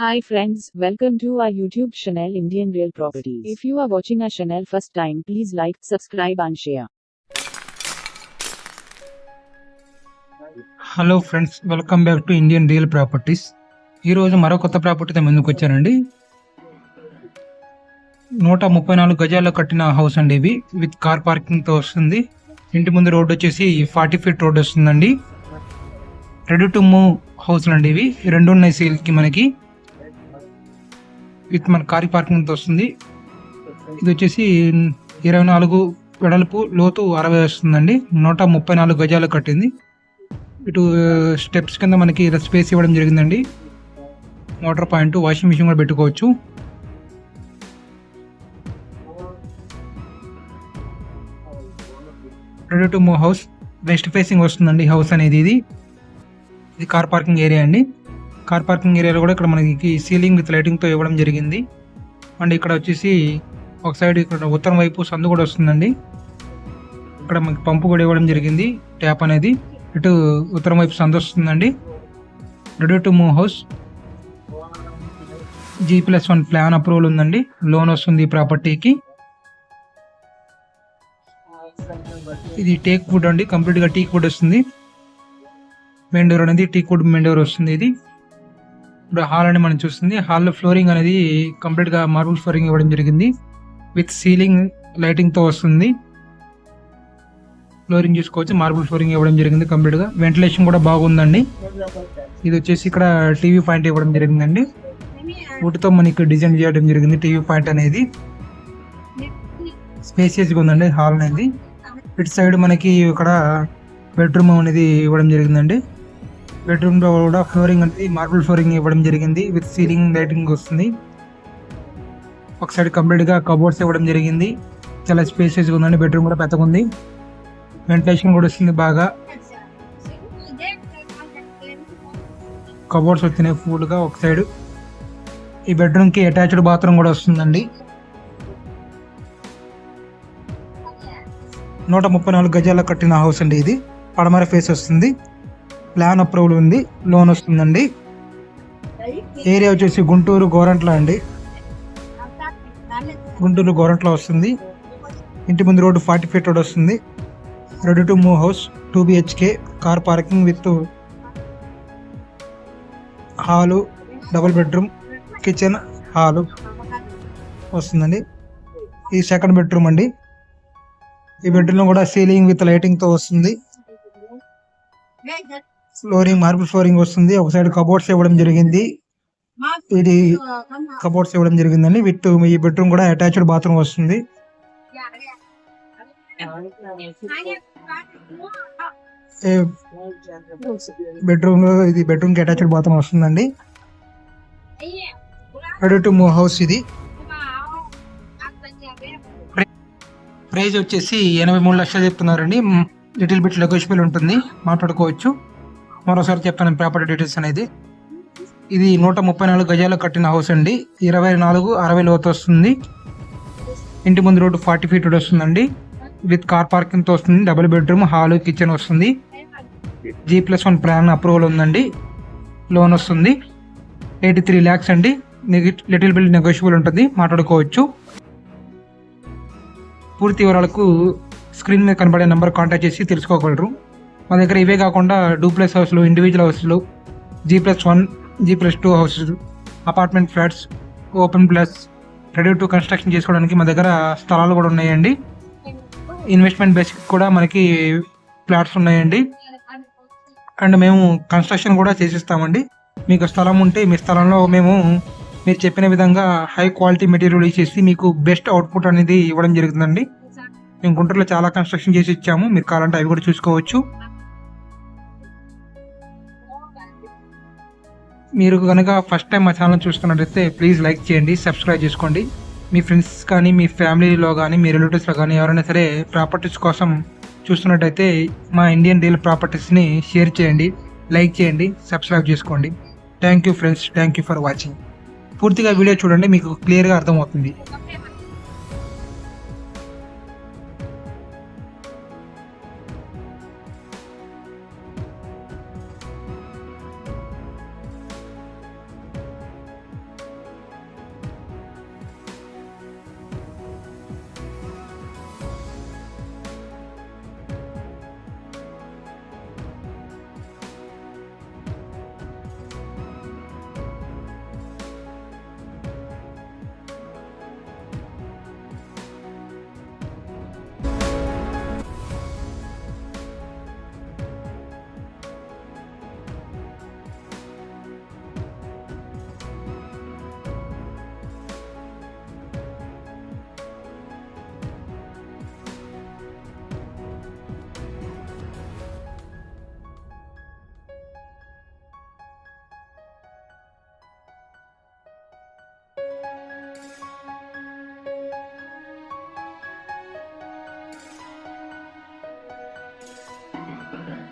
Hi friends, welcome to our YouTube channel Indian Real Properties. If you are watching our channel first time, please like, subscribe and share. Hello friends welcome back to Indian real properties ఈరోజు మరో కొత్త ప్రాపర్టీతో ముందుకు వచ్చానండి. నూట ముప్పై నాలుగు గజాల్లో కట్టిన హౌస్ అండి ఇవి విత్ కార్ పార్కింగ్తో వస్తుంది. ఇంటి ముందు రోడ్డు వచ్చేసి ఫార్టీ ఫీట్ రోడ్ వస్తుందండి. రెడీ టు మూవ్ హౌస్లు అండి ఇవి. రెండు ఉన్నాయి సేల్కి మనకి. విత్ మన కార్ పార్కింగ్ వస్తుంది. ఇది వచ్చేసి ఇరవై నాలుగు వెడల్పు లోతు అరవై వస్తుందండి. నూట ముప్పై నాలుగు గజాలు కట్టింది. ఇటు స్టెప్స్ కింద మనకి స్పేస్ ఇవ్వడం జరిగిందండి. వాటర్ పాయింట్ వాషింగ్ మిషన్ కూడా పెట్టుకోవచ్చు. Ready to move house. West facing వస్తుందండి హౌస్ అనేది ఇది. ఇది కార్ పార్కింగ్ ఏరియా అండి. కార్ పార్కింగ్ ఏరియాలో కూడా ఇక్కడ మనకి సీలింగ్ విత్ లైటింగ్తో ఇవ్వడం జరిగింది. అండ్ ఇక్కడ వచ్చేసి ఒక సైడ్ ఇక్కడ ఉత్తరం వైపు సందు కూడా వస్తుందండి. ఇక్కడ మనకి పంపు కూడా ఇవ్వడం జరిగింది ట్యాప్ అనేది. ఇటు ఉత్తరం వైపు సందు వస్తుందండి. Ready to move house. G plus one plan approval ఉందండి. లోన్ వస్తుంది ఈ ప్రాపర్టీకి. ఇది టేక్ వుడ్ అండి కంప్లీట్గా టీక్ వుడ్ వస్తుంది. మెయిన్ డోర్ అనేది టీక్ వుడ్ మెయిన్ డోర్ వస్తుంది ఇది. ఇప్పుడు హాల్ అని మనం చూస్తుంది. హాల్లో ఫ్లోరింగ్ అనేది కంప్లీట్గా మార్బుల్ ఫ్లోరింగ్ ఇవ్వడం జరిగింది. విత్ సీలింగ్ లైటింగ్తో వస్తుంది. ఫ్లోరింగ్ చూసుకోవచ్చు. మార్బుల్ ఫ్లోరింగ్ ఇవ్వడం జరిగింది కంప్లీట్గా వెంటిలేషన్ కూడా బాగుందండి. ఇది వచ్చేసి ఇక్కడ టీవీ పాయింట్ ఇవ్వడం జరిగిందండి. వుడ్తో మనకి డిజైన్ చేయడం జరిగింది టీవీ పాయింట్ అనేది. స్పేసియస్గా ఉందండి హాల్ అనేది. ఇటు సైడ్ మనకి ఇక్కడ బెడ్రూమ్ అనేది ఇవ్వడం జరిగిందండి. బెడ్రూమ్లో కూడా ఫ్లోరింగ్ అనేది మార్బుల్ ఫ్లోరింగ్ ఇవ్వడం జరిగింది. విత్ సీలింగ్ లైటింగ్ వస్తుంది. ఒక సైడ్ కంప్లీట్గా కబోర్డ్స్ ఇవ్వడం జరిగింది. చాలా స్పేసెస్గా ఉందండి. బెడ్రూమ్ కూడా పెద్దగా ఉంది. వెంటిలేషన్ కూడా వస్తుంది బాగా. కబోర్డ్స్ వచ్చినాయి ఫుల్గా ఒక సైడ్ ఈ బెడ్రూమ్కి అటాచ్డ్ బాత్రూమ్ కూడా వస్తుందండి. నూట ముప్పై నాలుగు గజాల కట్టిన హౌస్ అండి ఇది. పడమర ఫేస్ వస్తుంది. ప్లాన్ అప్రూవల్ ఉంది లోన్ వస్తుందండి. ఏరియా వచ్చేసి గుంటూరు గోరంట్ల అండి. గుంటూరు గోరంట్ల వస్తుంది. ఇంటి ముందు రోడ్డు ఫార్టీ ఫీట్ రోడ్ వస్తుంది. Ready to move house two BHK car parking with hall double bedroom kitchen hall వస్తుందండి. ఈ సెకండ్ బెడ్రూమ్ అండి. ఈ బెడ్రూమ్ కూడా సీలింగ్ విత్ లైటింగ్తో వస్తుంది. ఫ్లోరింగ్ మార్బుల్ ఫ్లోరింగ్ వస్తుంది. ఒక సైడ్ కబోర్డ్స్ ఇవ్వడం జరిగింది. ఇది కబోర్డ్స్ ఇవ్వడం జరిగిందండి. విత్ ఈ బెడ్రూమ్ కూడా అటాచ్డ్ బాత్రూమ్ వస్తుంది. బెడ్రూమ్లో ఇది బెడ్రూమ్కి అటాచ్డ్ బాత్రూమ్ వస్తుందండి. రెడీ టు మూవ్ హౌస్ ఇది. ప్రైజ్ వచ్చేసి ఎనభై మూడు లక్షలు చెప్తున్నారండి. లిటిల్ బిట్ నెగోషియబుల్ ఉంటుంది. మాట్లాడుకోవచ్చు. మరోసారి చెప్తాను ప్రాపర్టీ డీటెయిల్స్ అనేది. ఇది నూట ముప్పై నాలుగు గజాలు కట్టిన హౌస్ అండి. ఇరవై నాలుగు అరవై లోతు వస్తుంది. ఇంటి ముందు రోడ్డు ఫార్టీ ఫీట్ వస్తుందండి. విత్ కార్ పార్కింగ్తో వస్తుంది. డబుల్ బెడ్రూమ్ హాల్ కిచెన్ వస్తుంది. G plus one plan approval ఉందండి. లోన్ వస్తుంది. ఎయిటీ త్రీ ల్యాక్స్ అండి. లిటిల్ బిల్ నెగోషియబుల్ ఉంటుంది. మాట్లాడుకోవచ్చు. పూర్తి వివరాలకు స్క్రీన్ మీద కనబడే నెంబర్ కాంటాక్ట్ చేసి తెలుసుకోగలరు. మా దగ్గర ఇవే కాకుండా డూప్లెక్స్ హౌస్లు ఇండివిజువల్ హౌస్లు G plus one G plus two houses apartment flats open plus ready to construction చేసుకోవడానికి మా దగ్గర స్థలాలు కూడా ఉన్నాయండి. ఇన్వెస్ట్మెంట్ బేసిక్ కూడా మనకి ఫ్లాట్స్ ఉన్నాయండి. అండ్ మేము కన్స్ట్రక్షన్ కూడా చేసిస్తామండి. మీకు స్థలం ఉంటే మీ స్థలంలో మేము మీరు చెప్పిన విధంగా హై క్వాలిటీ మెటీరియల్ ఇచ్చేసి మీకు బెస్ట్ అవుట్పుట్ అనేది ఇవ్వడం జరుగుతుందండి. మేము గుంటూరులో చాలా కన్స్ట్రక్షన్ చేసి ఇచ్చాము. మీరు కావాలంటే అవి కూడా చూసుకోవచ్చు. మీరు కనుక ఫస్ట్ టైం మా ఛానల్ చూస్తున్నట్టయితే ప్లీజ్ లైక్ చేయండి సబ్స్క్రైబ్ చేసుకోండి. మీ ఫ్రెండ్స్ కానీ మీ ఫ్యామిలీలో కానీ మీ రిలేటివ్స్లో కానీ ఎవరైనా సరే ప్రాపర్టీస్ కోసం చూస్తున్నట్టయితే మా ఇండియన్ రియల్ ప్రాపర్టీస్ని షేర్ చేయండి లైక్ చేయండి సబ్స్క్రైబ్ చేసుకోండి. Thank you friends thank you for watching పూర్తిగా వీడియో చూడండి మీకు క్లియర్గా అర్థమవుతుంది.